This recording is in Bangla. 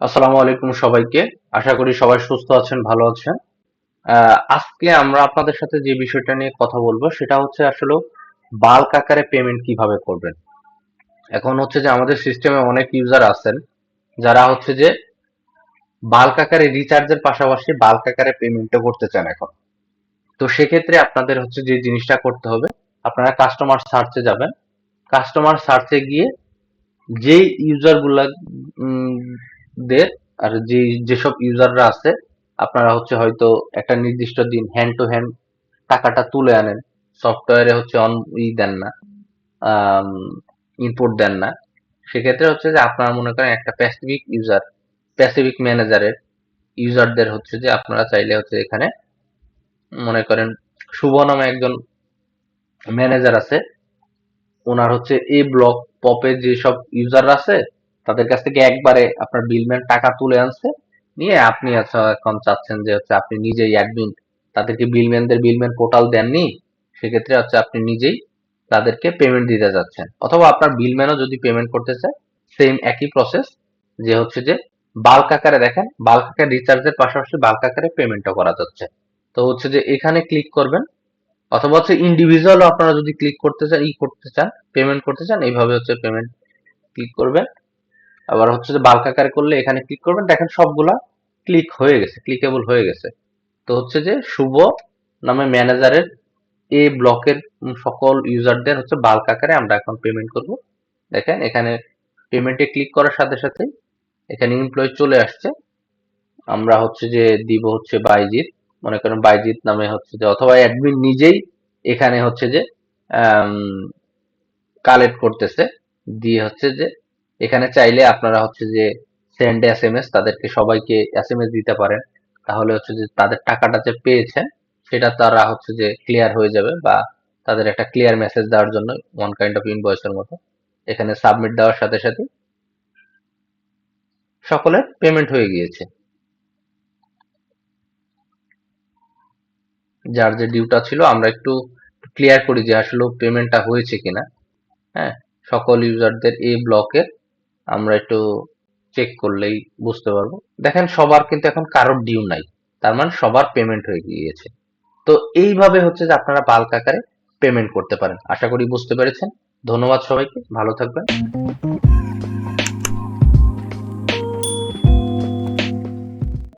আসসালামু আলাইকুম সবাইকে। আশা করি সবাই সুস্থ আছেন ভালো আছেন। আজকে আমরা আপনাদের সাথে যে বিষয়টা নিয়ে কথা বলব সেটা হচ্ছে আসলে বাল্ক আকারে পেমেন্ট কীভাবে করবেন। এখন হচ্ছে যে আমাদের সিস্টেমে অনেক ইউজার আছেন যারা হচ্ছে যে বাল্ক আকারে রিচার্জের পাশাপাশি বাল্ক আকারে পেমেন্টও করতে চান এখন। তো সেক্ষেত্রে আপনাদের হচ্ছে যে জিনিসটা করতে হবে আপনারা কাস্টমার সার্চে যাবেন। কাস্টমার সার্চে গিয়ে যে ইউজারগুলা উম, দের, আর যে, যেসব ইউজাররা আছে, আপনারা হচ্ছে হয়তো একটা নির্দিষ্ট দিন হ্যান্ড টু হ্যান্ড টাকাটা তুলে আনেন। সফটওয়্যারে হচ্ছে অন ই দেন না ইনপুট দেন না। সেক্ষেত্রে হচ্ছে যে আপনারা মনে করেন একটা প্যাসিফিক ইউজার প্যাসিফিক ম্যানেজারের ইউজারদের হচ্ছে যে আপনারা চাইলে হচ্ছে এখানে মনে করেন শুভ নামে একজন ম্যানেজার আছে। ওনার হচ্ছে এই ব্লক পপে যেসব ইউজার আছে তাদের কাছ থেকে একবারে আপনার বিলম্যান টাকা তুলে আনছে, নিয়ে আপনি আচ্ছা এখন চাচ্ছেন যে হচ্ছে আপনি নিজেই অ্যাডমিন তাদেরকে বিলম্যানদের বিলম্যান পোর্টাল দেননি, সেক্ষেত্রে হচ্ছে আপনি নিজেই তাদেরকে পেমেন্ট দিতে যাচ্ছেন। অথবা আপনার বিলম্যানও যদি পেমেন্ট করতে চায় সেম একই প্রসেস যে হচ্ছে যে বাল্ক আকারে দেখেন বাল্ক আকারে রিচার্জের পাশাপাশি বাল্ক আকারে পেমেন্টও করা যাচ্ছে। তো হচ্ছে যে এখানে ক্লিক করবেন, অথবা হচ্ছে ইন্ডিভিজুয়াল আপনারা যদি ক্লিক করতে চান, ই করতে চান পেমেন্ট করতে চান, এইভাবে হচ্ছে পেমেন্ট ক্লিক করবেন। আবার হচ্ছে যে বাল্ক আকারে করলে এখানে ক্লিক করবেন, দেখেন সবগুলা ক্লিক হয়ে গেছে ক্লিকেবল হয়ে গেছে। তো হচ্ছে যে শুভ নামে ম্যানেজারের এ ব্লকের সকল ইউজারদের হচ্ছে বাল্ক আকারে আমরা এখন পেমেন্ট করব। দেখেন এখানে পেমেন্টে ক্লিক করার সাথে সাথে এখানে এমপ্লয় চলে আসছে। আমরা হচ্ছে যে দিব হচ্ছে বাইজিৎ মনে করেন বাইজিৎ নামে হচ্ছে যে, অথবা অ্যাডমিন নিজেই এখানে হচ্ছে যে কালেক্ট করতেছে। দিয়ে হচ্ছে যে এখানে চাইলে আপনারা হচ্ছে যে সেন্ড এস এম এস তাদেরকে সবাইকে এস এম এস দিতে পারেন। তাহলে হচ্ছে যে তাদের টাকাটা যে পেয়েছেন, সেটা তারা হচ্ছে যে ক্লিয়ার হয়ে যাবে বা তাদের একটা ক্লিয়ার মেসেজ দেওয়ার জন্য ওয়ান কাইন্ড অফ ইনভয়েসের মতো। এখানে সাবমিট দেওয়ার সাথে সাথে সকলের পেমেন্ট হয়ে গিয়েছে। যার যে ডিউটা ছিল, আমরা একটু ক্লিয়ার করি যে আসলে পেমেন্টটা হয়েছে কিনা। হ্যাঁ সকল ইউজারদের এই ব্লকে আমরা একটু চেক করলেই বুঝতে পারব। দেখেন, সবার কিন্তু এখন কারোর ডিউ নাই। তার মানে সবার পেমেন্ট হয়ে গিয়েছে। তো এইভাবে হচ্ছে যে আপনারা বাল্ক আকারে পেমেন্ট করতে পারেন। আশা করি বুঝতে পেরেছেন। ধন্যবাদ সবাইকে। ভালো থাকবেন।